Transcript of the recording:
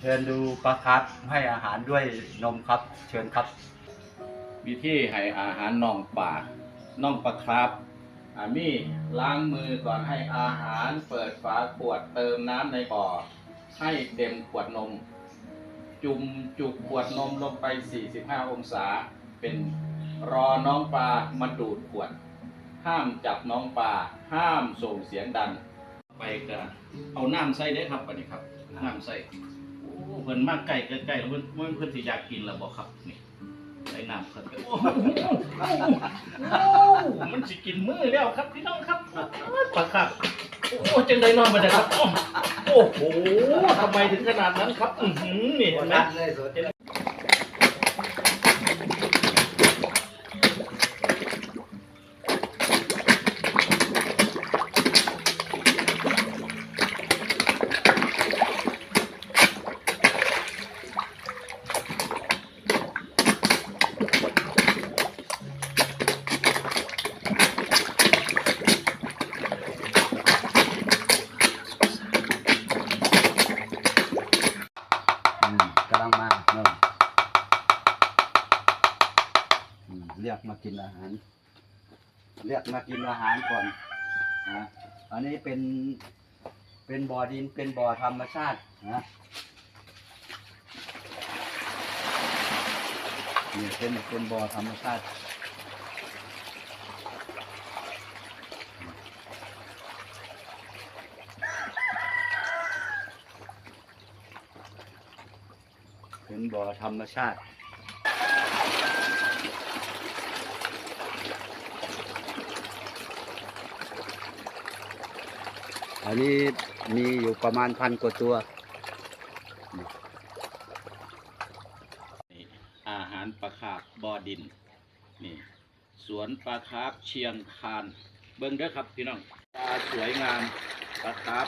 เชิญดูปลาครับให้อาหารด้วยนมครับ เชิญครับวิธีให้อาหารน่องปลาน่องปลาครับอามี่ล้างมือก่อนให้อาหารเปิดฝาขวดเติมน้ำในบ่อ ให้เต็มขวดนม จุ่มจุกขวดนมลงไป 45 องศา เป็นรอน้องปลามาดูดขวด ห้ามจับน้องปลาห้ามส่งเสียงดัง ไปกันเอาน้ำใส่ได้ครับอันนี้ครับน้ำใส่ เพิ่นมากไก่ใกล้ๆแล้วเพิ่นเพิ่นเพิ่นสิอยากกินแล้วบ่ครับนี่ใส่น้ำเพิ่นก็โอ้โหโอ้โหมันสิกินมื้อแล้วครับพี่น้องครับปลาครับโอ้โหจังไดนอนมาได้ครับ โอ้โหทำไมถึงขนาดนั้นครับ อื้อหือนี่เห็นไหมอื เนออืมเรียกมากินอาหาร เรียกมากินอาหารก่อนนะอันนี้เป็นเป็นบ่อดินเป็นบ่อธรรมชาตินะนี่เป็นเป็นบ่อธรรมชาติ เป็นบ่อธรรมชาติอันนี้มีอยู่ประมาณพันกว่าตัวนี่อาหารปลาคาบบอดิน นี่ สวนปลาคาบเชียงคาน เบิ้งเด้อครับพี่น้อง ปลาสวยงามปลาคาบ